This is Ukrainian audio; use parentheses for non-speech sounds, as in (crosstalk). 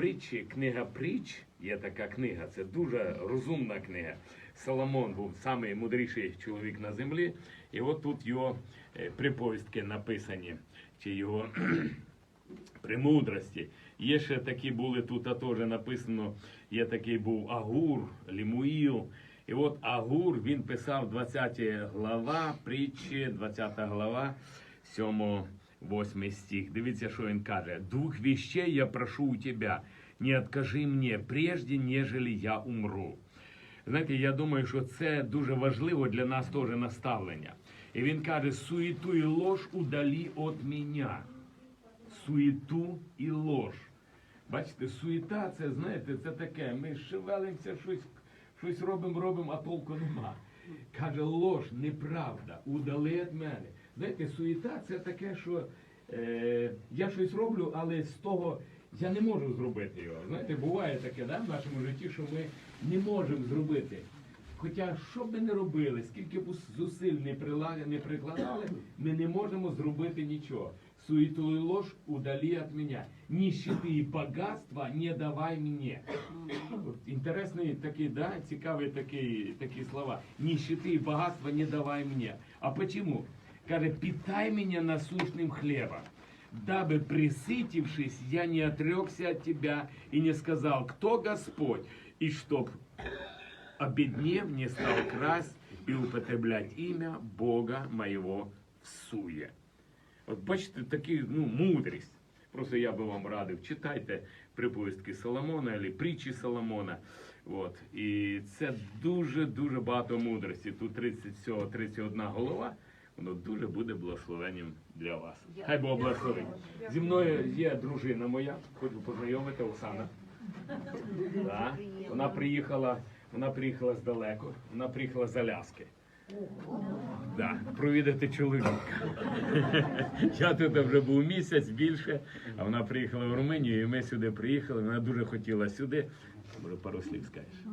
притчі, книга притч, є така книга, це дуже розумна книга. Соломон був наймудріший чоловік на землі, і от тут його е, приповістки написані, чи його (clears throat) премудрості. Є ще такі були тут, а теж написано, є такий був Агур, Лімуїл. І от Агур, він писав 20 глава, притчі, 20 глава, 7 8 стих. Дивіться, що він каже. Двух вещей я прошу у тебя, не откажи мені, прежде, нежели я умру. Знаєте, я думаю, що це дуже важливо для нас теж наставлення. І він каже: суету і ложь удалі від мене суету і лож. Бачите, суєта це, знаєте, це таке. Ми шевелимося, щось, щось робимо, робимо, а толку нема. Каже, лож, неправда, удали від мене. Знаєте, суєта це таке, що е, я щось роблю, але з того я не можу зробити його. Знаєте, буває таке да, в нашому житті, що ми не можемо зробити. Хоча, що б ми не робили, скільки б зусиль не, прикладали, ми не можемо зробити нічого. Суету и ложь удали от меня. Нищеты и богатства не давай. От Інтересний такий, да, цікаві такі, такі слова. Нищеты и богатства не давай мне. А почему? Каже, питай меня насущным хлебом, дабы присытившись, я не отрекся от тебя и не сказал, кто Господь, и чтоб обеднев не стал красть и употреблять имя Бога моего в суе. От бачите, такі, ну, мудрість. Просто я би вам радив, читайте приповістки Соломона або притчі Соломона. От. І це дуже-дуже багато мудрості. Тут 30, всього 31 голова. Воно дуже буде благословенням для вас. Хай Бог благословить. Зі мною є дружина моя, хочу познайомити Оксана. Да. Вона приїхала, вона приїхала здалеку, вона приїхала з Аляски. Да, провідати чоловіка. Я тут вже був місяць більше, а вона приїхала в Румунію, і ми сюди приїхали. Вона дуже хотіла сюди. Може, пару слів скажеш.